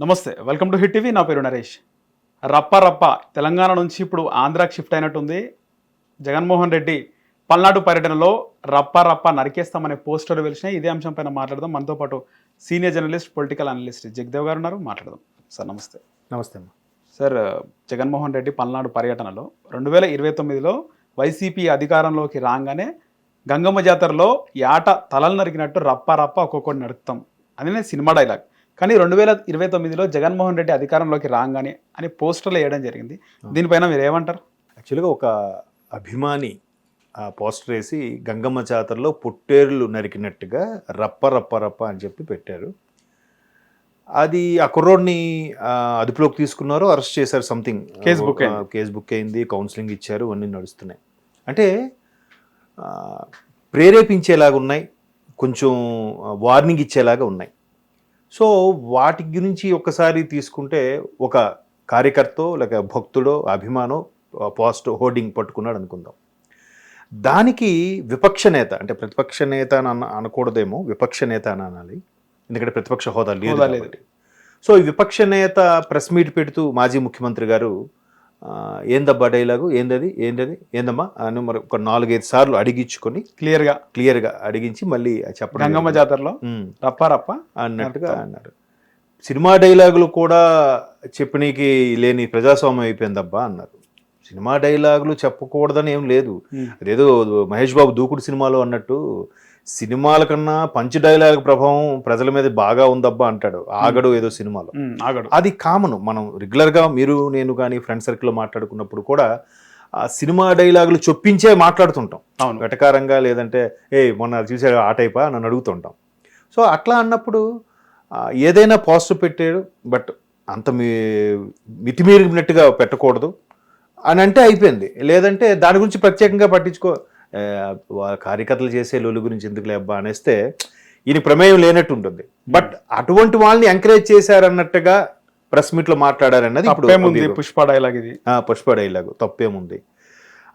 నమస్తే welcome to hit TV. నా పేరు నరేష్. రప్ప రప్ప తెలంగాణ నుంచి ఇప్పుడు ఆంధ్రాకి షిఫ్ట్ అయినట్టుంది. జగన్మోహన్ రెడ్డి పల్నాడు పర్యటనలో రప్ప రప్ప నరికేస్తామనే పోస్టర్ వెలిసినాయి. ఇదే అంశం పైన మాట్లాడదాం. మనతో పాటు senior journalist political analyst Jagadev గారు ఉన్నారు. మాట్లాడదాం. సార్ నమస్తే. నమస్తే అమ్మా. సార్ జగన్మోహన్ రెడ్డి పల్నాడు పర్యటనలో రెండు వేల ఇరవై తొమ్మిదిలో వైసీపీ అధికారంలోకి రాగానే గంగమ్మ జాతరలో యాట తలలు నరికినట్టు రప్ప రప్ప ఒక్కొక్కటి నరుకుతాం అదే సినిమా డైలాగ్. కానీ రెండు వేల ఇరవై తొమ్మిదిలో జగన్మోహన్ రెడ్డి అధికారంలోకి రాగానే అని పోస్టర్లు వేయడం జరిగింది. దీనిపైన మీరు ఏమంటారు? యాక్చువల్గా ఒక అభిమాని ఆ పోస్టర్ వేసి గంగమ్మ జాతరలో పుట్టేర్లు నరికినట్టుగా రప్ప రప్ప రప్ప అని చెప్పి పెట్టారు. అది ఆ కుర్రోడ్ని అదుపులోకి తీసుకున్నారు అరెస్ట్ చేశారు సంథింగ్ book అయింది. కేసు బుక్ అయింది కౌన్సిలింగ్ ఇచ్చారు అన్నీ నడుస్తున్నాయి. అంటే ప్రేరేపించేలాగా ఉన్నాయి కొంచెం వార్నింగ్ ఇచ్చేలాగా ఉన్నాయి. సో వాటి గురించి ఒక్కసారి తీసుకుంటే ఒక కార్యకర్త లేక భక్తుడో అభిమానో పోస్ట్ హోర్డింగ్ పట్టుకున్నాడు అనుకుందాం. దానికి విపక్ష నేత అంటే ప్రతిపక్ష నేత అని అన్న అనకూడదేమో విపక్ష నేత అని అనాలి. ఎందుకంటే ప్రతిపక్ష హోదా లేదు. సో ఈ విపక్ష నేత ప్రెస్ మీట్ పెడుతూ మాజీ ముఖ్యమంత్రి గారు ఏందబ్బా డైలాగు ఏందది? ఏందది? ఏందమ్మా? అని మరి ఒక నాలుగైదు సార్లు అడిగించుకొని క్లియర్గా. క్లియర్గా అడిగించి మళ్ళీ చెప్పడం గంగమ్మ. జాతరలో. రప్ప రప్ప? అన్నట్టుగా అన్నారు. సినిమా డైలాగులు కూడా చెప్పనీకి లేని ప్రజాస్వామ్యం అయిపోయిందబ్బా అన్నారు. సినిమా డైలాగులు చెప్పకూడదని ఏం లేదు. అదేదో మహేష్ బాబు దూకుడు సినిమాలో అన్నట్టు సినిమాల కన్నా పంచ్ డైలాగ్ ప్రభావం ప్రజల మీద బాగా ఉందబ్బా అంటాడు. ఆగడు ఏదో సినిమాలో. ఆగడు. అది కామన్. మనం రెగ్యులర్గా మీరు నేను కానీ ఫ్రెండ్ సర్కిల్లో మాట్లాడుకున్నప్పుడు కూడా ఆ సినిమా డైలాగులు చొప్పించే మాట్లాడుతుంటాం. అవును. వెటకారంగా లేదంటే ఏ మొన్న చూసే ఆ టైపా? నన్ను అడుగుతుంటాం. సో అట్లా అన్నప్పుడు ఏదైనా పాజిటివ్ పెట్టాడు బట్ అంత మీ మితిమీరినట్టుగా పెట్టకూడదు. అని అంటే అయిపోయింది. లేదంటే దాని గురించి ప్రత్యేకంగా పట్టించుకో వాళ్ళ కార్యకర్తలు చేసే లొల్లు గురించి ఎందుకు లేబ్బా అనేస్తే ఈయన ప్రమేయం లేనట్టు ఉంటుంది. బట్ అటువంటి వాళ్ళని ఎంకరేజ్ చేశారన్నట్టుగా ప్రెస్ మీట్లో మాట్లాడారన్నది ఇప్పుడు తప్పేముంది ఒక- పుష్ప డైలాగ్ ఇది. పుష్ప డైలాగు తప్పేముంది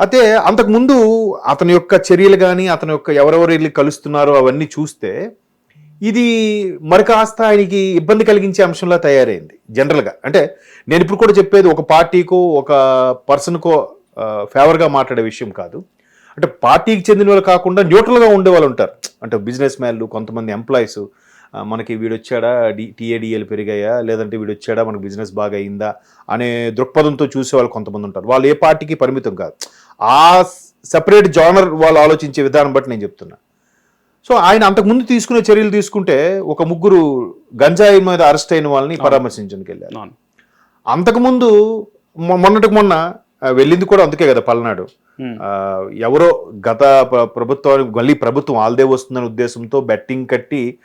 అయితే అంతకుముందు అతని యొక్క చర్యలు కానీ అతని యొక్క ఎవరెవరు వెళ్ళి కలుస్తున్నారో అవన్నీ చూస్తే ఇది మరి కాస్త ఆయనకి ఇబ్బంది కలిగించే అంశంలా తయారైంది జనరల్గా అంటే నేను ఇప్పుడు కూడా చెప్పేది ఒక పార్టీకో ఒక పర్సన్కో ఫేవర్గా మాట్లాడే విషయం కాదు. అంటే పార్టీకి చెందిన వాళ్ళు కాకుండా న్యూట్రల్గా ఉండే వాళ్ళు ఉంటారు. అంటే బిజినెస్ మ్యాన్లు కొంతమంది ఎంప్లాయీస్ మనకి వీడొచ్చాడా? డి టీఏడిఎల్ పెరిగాయా? లేదంటే వీడొచ్చాడా? మనకు బిజినెస్ బాగా అయిందా? అనే దృక్పథంతో చూసే వాళ్ళు కొంతమంది ఉంటారు. వాళ్ళు ఏ పార్టీకి పరిమితం కాదు. ఆ సెపరేట్ జానర్ వాళ్ళు ఆలోచించే విధానం బట్టి నేను చెప్తున్నా. సో ఆయన అంతకుముందు తీసుకునే చర్యలు తీసుకుంటే ఒక ముగ్గురు గంజాయి మీద అరెస్ట్ అయిన వాళ్ళని పరామర్శించడానికి వెళ్ళారు. అంతకుముందు మొన్నటికి మొన్న వెళ్ళింది కూడా అందుకే కదా పల్నాడు. ఎవరో గత ప్ర- ప్రభుత్వానికి మళ్ళీ ప్రభుత్వం ఆల్దే వస్తుందనే ఉద్దేశంతో బెట్టింగ్ కట్టి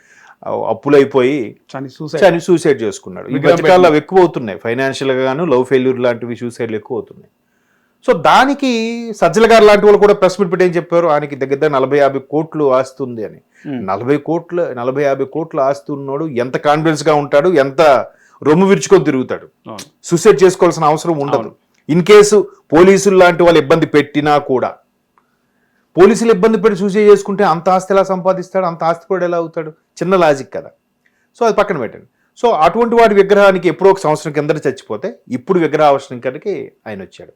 అప్పులైపోయి చని సూసైడ్ చేసుకున్నాడు. ఈ మధ్యకాలంలో ఎక్కువ అవుతున్నాయి. ఫైనాన్షియల్ గాను లవ్ ఫెయిల్యూర్ లాంటివి సూసైడ్లు ఎక్కువ అవుతున్నాయి. సో దానికి సజ్జల గారు లాంటి వాళ్ళు కూడా ప్రెస్ మీట్ పెట్టి ఏం చెప్పారు. ఆయనకి దగ్గర నలభై యాభై కోట్లు ఆస్తి ఉంది అని. నలభై కోట్ల నలభై యాభై కోట్ల ఆస్తి ఉన్నాడు ఎంత కాన్ఫిడెన్స్గా ఉంటాడు ఎంత రొమ్ము విరుచుకొని తిరుగుతాడు. సూసైడ్ చేసుకోవాల్సిన అవసరం ఉండదు. ఇన్ కేసు పోలీసులు లాంటి వాళ్ళు ఇబ్బంది పెట్టినా కూడా పోలీసులు ఇబ్బంది పెట్టి సూసైడ్ చేసుకుంటే అంత ఆస్తి ఎలా సంపాదిస్తాడు? అంత ఆస్తి కూడా ఎలా అవుతాడు? చిన్న లాజిక్ కదా. సో అది పక్కన పెట్టండి. సో అటువంటి వాడి విగ్రహానికి ఎప్పుడో ఒక సంవత్సరం కిందట చచ్చిపోతే ఇప్పుడు విగ్రహ ఆవిష్కరణకి ఆయన వచ్చాడు.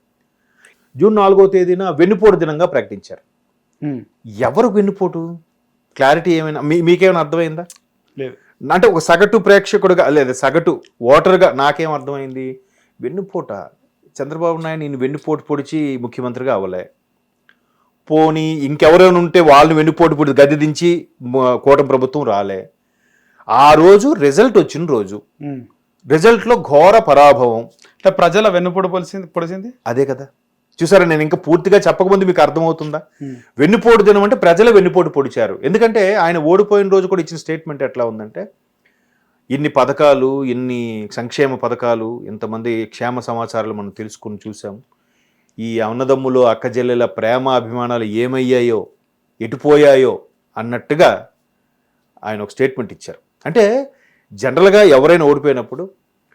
జూన్ నాలుగో తేదీన వెన్నుపోటు దినంగా ప్రకటించారు. ఎవరు వెన్నుపోటు? క్లారిటీ ఏమైనా మీ మీకేమైనా అర్థమైందా? లేదు. అంటే ఒక సగటు ప్రేక్షకుడుగా లేదా సగటు ఓటర్గా నాకేం అర్థమైంది? వెన్నుపోట చంద్రబాబు నాయుడు నేను వెన్నుపోటు పొడిచి ముఖ్యమంత్రిగా అవ్వలే. పోనీ ఇంకెవరైనా ఉంటే వాళ్ళని వెన్నుపోటు పొడి గద్దె దించి కూటమి ప్రభుత్వం రాలే. ఆ రోజు రిజల్ట్ వచ్చిన రోజు. రిజల్ట్లో ఘోర పరాభవం. అంటే ప్రజల వెన్నుపొడి పొలిసింది పొడిసింది? అదే కదా. చూసారా నేను ఇంకా పూర్తిగా చెప్పకముందు మీకు అర్థమవుతుందా. వెన్నుపోటు దినం అంటే ప్రజల వెన్నుపోటు పొడిచారు. ఎందుకంటే ఆయన ఓడిపోయిన రోజు కూడా ఇచ్చిన స్టేట్మెంట్ ఎట్లా ఉందంటే ఇన్ని పథకాలు ఇన్ని సంక్షేమ పథకాలు ఇంతమంది క్షేమ సమాచారాలు మనం తెలుసుకుని చూసాం. ఈ అన్నదమ్ములు అక్కజెల్లెల ప్రేమ అభిమానాలు ఏమయ్యాయో ఎటుపోయాయో అన్నట్టుగా ఆయన ఒక స్టేట్మెంట్ ఇచ్చారు. అంటే జనరల్గా ఎవరైనా ఓడిపోయినప్పుడు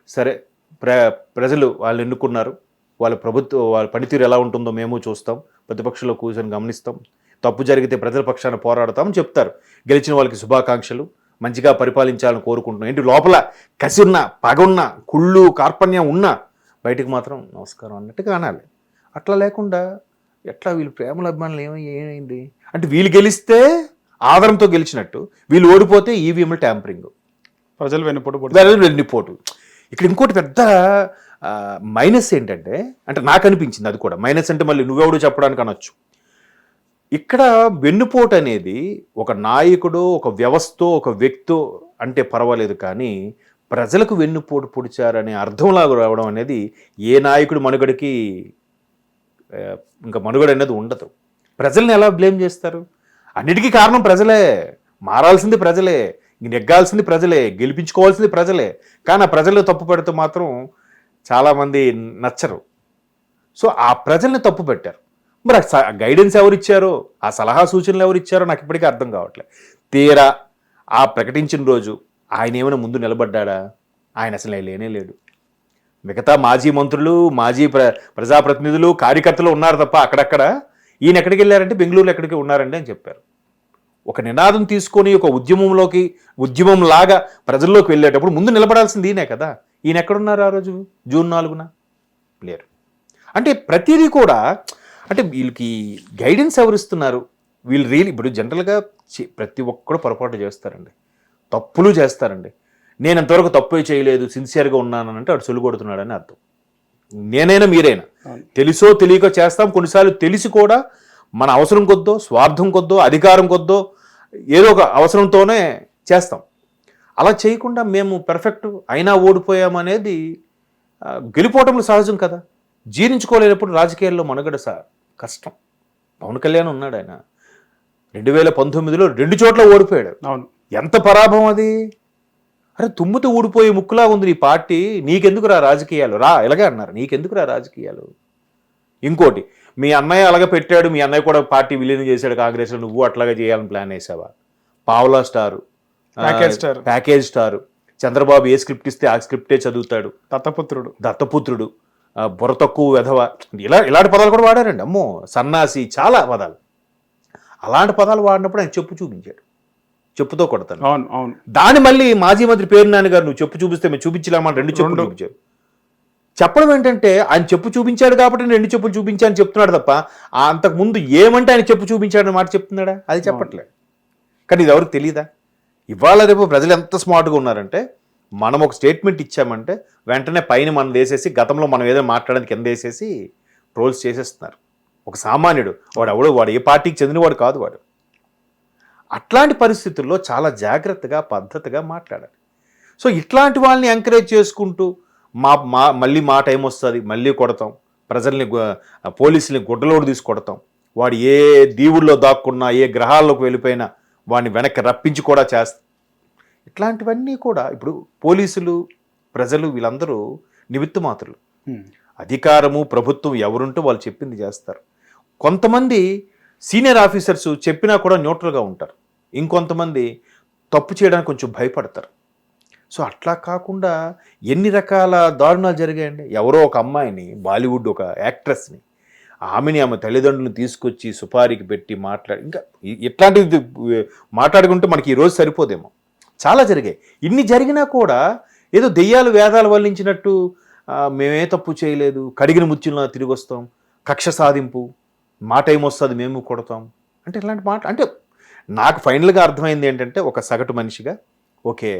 సరే ప్ర ప్రజలు వాళ్ళు ఎన్నుకున్నారు. వాళ్ళ ప్రభుత్వ వాళ్ళ పనితీరు ఎలా ఉంటుందో మేము చూస్తాం. ప్రతిపక్షంలో కూర్చొని గమనిస్తాం. తప్పు జరిగితే ప్రజల పక్షాన పోరాడతామని చెప్తారు. గెలిచిన వాళ్ళకి శుభాకాంక్షలు. మంచిగా పరిపాలించాలని కోరుకుంటున్నాం. ఏంటి? లోపల కసి ఉన్న పగ ఉన్న కుళ్ళు కార్పణ్యం ఉన్నా బయటకు మాత్రం నమస్కారం అన్నట్టుగా అనాలి. అట్లా లేకుండా ఎట్లా వీళ్ళు ప్రేమల అభిమానులు ఏమై ఏమైంది? అంటే వీళ్ళు గెలిస్తే ఆధారంతో గెలిచినట్టు వీళ్ళు ఓడిపోతే ఈవీఎంలు ట్యాంపరింగ్. ప్రజలు వెన్నుపోటు వేరే వెన్నుపోటు. ఇక్కడ ఇంకోటి పెద్ద మైనస్ ఏంటంటే అంటే నాకు అనిపించింది అది కూడా. మైనస్ అంటే మళ్ళీ నువ్వెవడు చెప్పడానికి అనొచ్చు ఇక్కడ వెన్నుపోటు అనేది ఒక నాయకుడు ఒక వ్యవస్థ ఒక వ్యక్తో అంటే పర్వాలేదు కానీ ప్రజలకు వెన్నుపోటు పొడిచారనే అర్థంలాగా రావడం అనేది ఏ నాయకుడు మనుగడకి ఇంకా మనుగడ అనేది ఉండదు. ప్రజల్ని ఎలా బ్లేమ్ చేస్తారు? అన్నిటికీ కారణం ప్రజలే. మారాల్సింది ప్రజలే. నెగ్గాల్సింది ప్రజలే. గెలిపించుకోవాల్సింది ప్రజలే. కానీ ఆ ప్రజలు తప్పు పెడితే మాత్రం చాలామంది నచ్చరు. సో ఆ ప్రజల్ని తప్పు పెట్టారు. మరి ఆ గైడెన్స్ ఎవరు ఇచ్చారో ఆ సలహా సూచనలు ఎవరు ఇచ్చారో నాకు ఇప్పటికీ అర్థం కావట్లేదు. తీరా ఆ ప్రకటించిన రోజు ఆయన ఏమైనా ముందు నిలబడ్డాడా? ఆయన అసలు లేనే లేడు. మిగతా మాజీ మంత్రులు మాజీ ప్ర ప్రజాప్రతినిధులు కార్యకర్తలు ఉన్నారు తప్ప అక్కడక్కడ ఈయన ఎక్కడికి వెళ్ళారంటే బెంగళూరులో ఎక్కడికి ఉన్నారండి అని చెప్పారు. ఒక నినాదం తీసుకొని ఒక ఉద్యమంలోకి ఉద్యమం లాగా ప్రజల్లోకి వెళ్ళేటప్పుడు ముందు నిలబడాల్సింది ఈయనే కదా. ఈయన ఎక్కడున్నారు ఆ రోజు? జూన్ నాలుగున? లేరు. అంటే ప్రతిదీ కూడా అంటే వీళ్ళకి గైడెన్స్ ఎవరు ఇస్తున్నారు? వీళ్ళు రియల్ ఇప్పుడు జనరల్గా చి- ప్రతి ఒక్కడు పొరపాటు చేస్తారండి. తప్పులు చేస్తారండి. నేను ఎంతవరకు తప్పు చేయలేదు సిన్సియర్గా ఉన్నానంటే అటు సొల్లు కొడుతున్నాడని అర్థం. నేనైనా మీరైనా. తెలుసో తెలియక చేస్తాం. కొన్నిసార్లు తెలిసి కూడా మన అవసరం కొద్దో స్వార్థం కొద్దో అధికారం కొద్దో ఏదో ఒక అవసరంతోనే చేస్తాం. అలా చేయకుండా మేము పెర్ఫెక్ట్ అయినా ఓడిపోయామనేది గెలిపోవటంలో సహజం కదా. జీర్ణించుకోలేనప్పుడు రాజకీయాల్లో మనుగడ కష్టం. పవన్ కళ్యాణ్ ఉన్నాడు ఆయన. రెండు వేల పంతొమ్మిదిలో రెండు చోట్ల ఓడిపోయాడు. అవును. ఎంత పరాభవం అది? అరే తుమ్ముతో ఊడిపోయే ముక్కులా ఉంది నీ పార్టీ. నీకెందుకు రా రాజకీయాలు? రా ఇలాగే అన్నారు. నీకెందుకు రా రాజకీయాలు? ఇంకోటి మీ అన్నయ్య అలాగే పెట్టాడు. మీ అన్నయ్య కూడా పార్టీ విలీనం చేశాడు కాంగ్రెస్లో. నువ్వు అట్లాగే చేయాలని ప్లాన్ వేసావా? పావులా స్టారు. Package star. చంద్రబాబు ఏ స్క్రిప్ట్ ఇస్తే ఆ స్క్రిప్టే చదువుతాడు. దత్తపుత్రుడు. దత్తపుత్రుడు. బుర్ర తక్కువ వెధవ. ఇలా ఇలాంటి పదాలు కూడా వాడారండి. అమ్మో సన్నాసి చాలా పదాలు. అలాంటి పదాలు వాడినప్పుడు ఆయన చెప్పు చూపించాడు. చెప్పుతో కొడతాను. అవును అవును. దాని మళ్ళీ మాజీ మంత్రి పేరు నాని గారు నువ్వు చెప్పు చూపిస్తే మేము చూపించలేమా? అని రెండు చెప్పులు. చూపించారు చెప్పడం ఏంటంటే ఆయన చెప్పు చూపించాడు కాబట్టి నేను రెండు చెప్పులు చూపించాను చెప్తున్నాడు తప్ప ఆ అంతకు ముందు ఏమంటే ఆయన చెప్పు చూపించాడని మాట చెప్తున్నాడా? అది చెప్పట్లే. కానీ ఇది ఎవరికి తెలియదా ఇవాళ రేపు ప్రజలు ఎంత స్మార్ట్గా ఉన్నారంటే మనం ఒక స్టేట్మెంట్ ఇచ్చామంటే వెంటనే పైన మనం వేసేసి గతంలో మనం ఏదైనా మాట్లాడడానికి కింద వేసేసి ట్రోల్స్ చేసేస్తున్నారు. ఒక సామాన్యుడు వాడు ఎవడో వాడు ఏ పార్టీకి చెందినవాడు కాదు వాడు. అట్లాంటి పరిస్థితుల్లో చాలా జాగ్రత్తగా పద్ధతిగా మాట్లాడాలి. సో ఇట్లాంటి వాళ్ళని ఎంకరేజ్ చేసుకుంటూ మా మా మళ్ళీ మా టైం వస్తుంది మళ్ళీ కొడతాం. ప్రజల్ని పోలీసుల్ని గుడ్డలోడు తీసి కొడతాం. వాడు ఏ దీవుల్లో దాక్కున్నా ఏ గ్రహాల్లోకి వెళ్ళిపోయినా వాడిని వెనక్కి రప్పించి కూడా చేస్తాం ఇట్లాంటివన్నీ కూడా ఇప్పుడు పోలీసులు ప్రజలు వీళ్ళందరూ నిమిత్త మాత్రులు. హ్మ్. అధికారము ప్రభుత్వం ఎవరుంటే వాళ్ళు చెప్పింది చేస్తారు. కొంతమంది సీనియర్ ఆఫీసర్స్ చెప్పినా కూడా న్యూట్రల్గా ఉంటారు. ఇంకొంతమంది తప్పు చేయడానికి కొంచెం భయపడతారు. సో అట్లా కాకుండా ఎన్ని రకాల దారుణాలు జరిగాయండి? ఎవరో ఒక అమ్మాయిని బాలీవుడ్ ఒక యాక్ట్రెస్ని ఆమెని ఆమె తల్లిదండ్రులను తీసుకొచ్చి సుపారీకి పెట్టి మాట్లాడి ఇంకా ఇ- ఇట్లాంటివి మాట్లాడుకుంటే మనకి ఈరోజు సరిపోదేమో. చాలా జరిగాయి. ఇన్ని జరిగినా కూడా ఏదో దెయ్యాలు వేదాలు వల్లించినట్టు మేమే తప్పు చేయలేదు కడిగిన ముత్యంలో తిరిగి వస్తాం కక్ష సాధింపు మా టైం వస్తుంది మేము కొడతాం. అంటే ఇలాంటి మాట అంటే నాకు ఫైనల్గా అర్థమైంది ఏంటంటే ఒక సగటు మనిషిగా ఓకే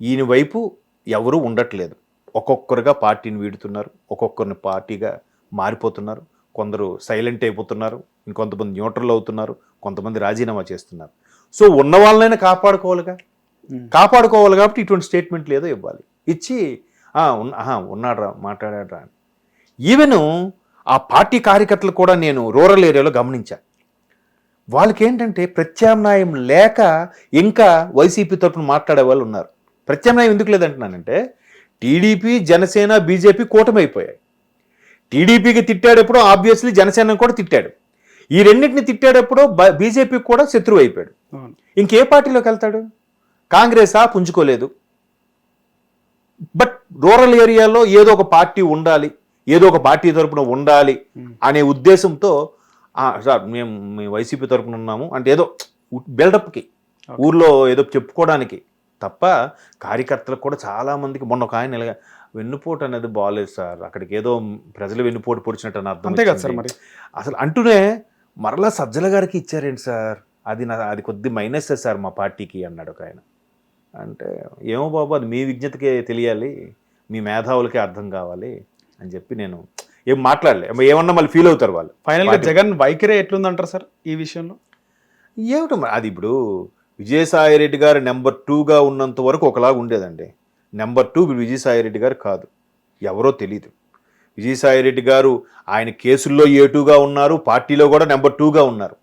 ఈయన వైపు ఎవరూ ఉండట్లేదు. ఒక్కొక్కరుగా పార్టీని వీడుతున్నారు ఒక్కొక్కరిని పార్టీగా మారిపోతున్నారు కొందరు సైలెంట్ అయిపోతున్నారు ఇంకొంతమంది న్యూట్రల్ అవుతున్నారు కొంతమంది రాజీనామా చేస్తున్నారు. సో ఉన్న వాళ్ళనైనా కాపాడుకోవాలిగా? కాపాడుకోవాలి కాబట్టి ఇటువంటి స్టేట్మెంట్ లేదో ఇవ్వాలి. ఇచ్చి "ఆ, ఉన్న ఆహా, ఉన్నాడురా మాట్లాడాడురా అని. ఈవెన్ ఆ పార్టీ కార్యకర్తలు కూడా నేను రూరల్ ఏరియాలో గమనించా. వాళ్ళకి ఏంటంటే ప్రత్యామ్నాయం లేక ఇంకా వైసీపీ తరపున మాట్లాడే వాళ్ళు ఉన్నారు. ప్రత్యామ్నాయం ఎందుకు లేదంటున్నానంటే టీడీపీ జనసేన బీజేపీ కూటమి అయిపోయాయి టీడీపీకి తిట్టాడెప్పుడు ఆబ్వియస్లీ జనసేన కూడా తిట్టాడు. ఈ రెండింటిని తిట్టాడెప్పుడు బీజేపీకి కూడా శత్రువు అయిపోయాడు ఇంకే పార్టీలోకి వెళ్తాడు? కాంగ్రెస్ ఆ పుంజుకోలేదు. బట్ రూరల్ ఏరియాలో ఏదో ఒక పార్టీ ఉండాలి ఏదో ఒక పార్టీ తరపున ఉండాలి అనే ఉద్దేశంతో "ఆ, సార్ మేము మేము వైసీపీ తరపున ఉన్నాము. అంటే ఏదో బిల్డప్కి ఊర్లో ఏదో చెప్పుకోవడానికి తప్ప కార్యకర్తలకు కూడా చాలా మందికి మొన్న ఒక ఆయన ఇలాగ వెన్నుపోటు అనేది బాగాలేదు సార్. అక్కడికి ఏదో ప్రజలు వెన్నుపోటు పొడిచినట్టు అని అర్థం అంతే కదా సార్. మరి. అసలు అంటూనే మరలా సజ్జల గారికి ఇచ్చారేంటి సార్? అది నా అది కొద్ది మైనస్ సార్ మా పార్టీకి అన్నాడు ఒక ఆయన. అంటే ఏమో బాబు అది మీ విజ్ఞతకే తెలియాలి మీ మేధావులకే అర్థం కావాలి అని చెప్పి నేను ఏం మాట్లాడలే. ఏమన్నా మళ్ళీ ఫీల్ అవుతారు వాళ్ళు. ఫైనల్గా పార్టీ- జగన్ వైఖరి ఎట్లుందంటారు సార్ ఈ విషయంలో? ఏమిటో అది ఇప్పుడు విజయసాయి రెడ్డి గారు నెంబర్ టూగా ఉన్నంత వరకు ఒకలాగా ఉండేదండి. నెంబర్ టూ విజయసాయి రెడ్డి గారు కాదు. ఎవరో తెలియదు విజయసాయి రెడ్డి గారు ఆయన కేసుల్లో ఏ టూగా ఉన్నారు పార్టీలో కూడా నెంబర్ టూగా ఉన్నారు.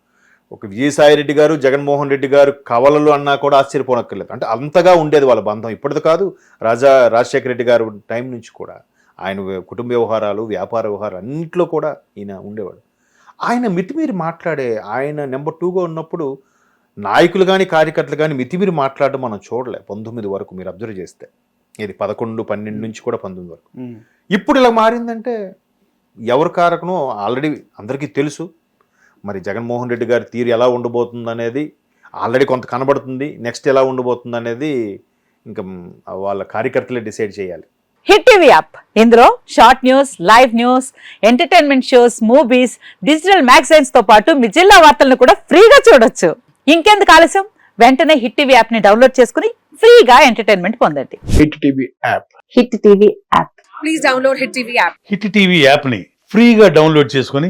ఒక విజయసాయి రెడ్డి గారు జగన్మోహన్ రెడ్డి గారు కవలలు అన్నా కూడా ఆశ్చర్యపోనక్కర్లేదు. అంటే అంతగా ఉండేది వాళ్ళ బంధం ఇప్పటిది కాదు. రాజా రాజశేఖర రెడ్డి గారు టైం నుంచి కూడా ఆయన కుటుంబ వ్యవహారాలు వ్యాపార వ్యవహారాలు అన్నింటిలో కూడా ఈయన ఉండేవాడు. ఆయన మితిమీరి మాట్లాడే ఆయన నెంబర్ టూగా ఉన్నప్పుడు నాయకులు కానీ కార్యకర్తలు కానీ మితిమీరి మాట్లాడడం మనం చూడలే పంతొమ్మిది వరకు మీరు అబ్జర్వ్ చేస్తే. ఇది పదకొండు పన్నెండు నుంచి కూడా పంతొమ్మిది వరకు. ఇప్పుడు ఇలా మారిందంటే ఎవరు కారకనో ఆల్రెడీ అందరికీ తెలుసు. మరి జగన్మోహన్ రెడ్డి గారి తీరు ఎలా ఉండబోతుంది అనేది ఆల్రెడీ కొంత కనబడుతుంది. నెక్స్ట్ ఎలా ఉండబోతుంది అనేది ఇంకా వాళ్ళ కార్యకర్తలే డిసైడ్ చేయాలి. Hit TV app. ఇందులో short news live news entertainment shows movies digital మ్యాగజైన్స్తో పాటు మీ జిల్లా వార్తలను కూడా ఫ్రీగా చూడొచ్చు. ఇంకెందుకు ఆలస్యం? వెంటనే హిట్ టీవీ యాప్ని డౌన్లోడ్ చేసుకుని ఫ్రీగా ఎంటర్టైన్మెంట్ పొందండి. Hit TV app. Hit TV app. Please download Hit TV app. Hit TV యాప్ని ఫ్రీగా డౌన్లోడ్ చేసుకొని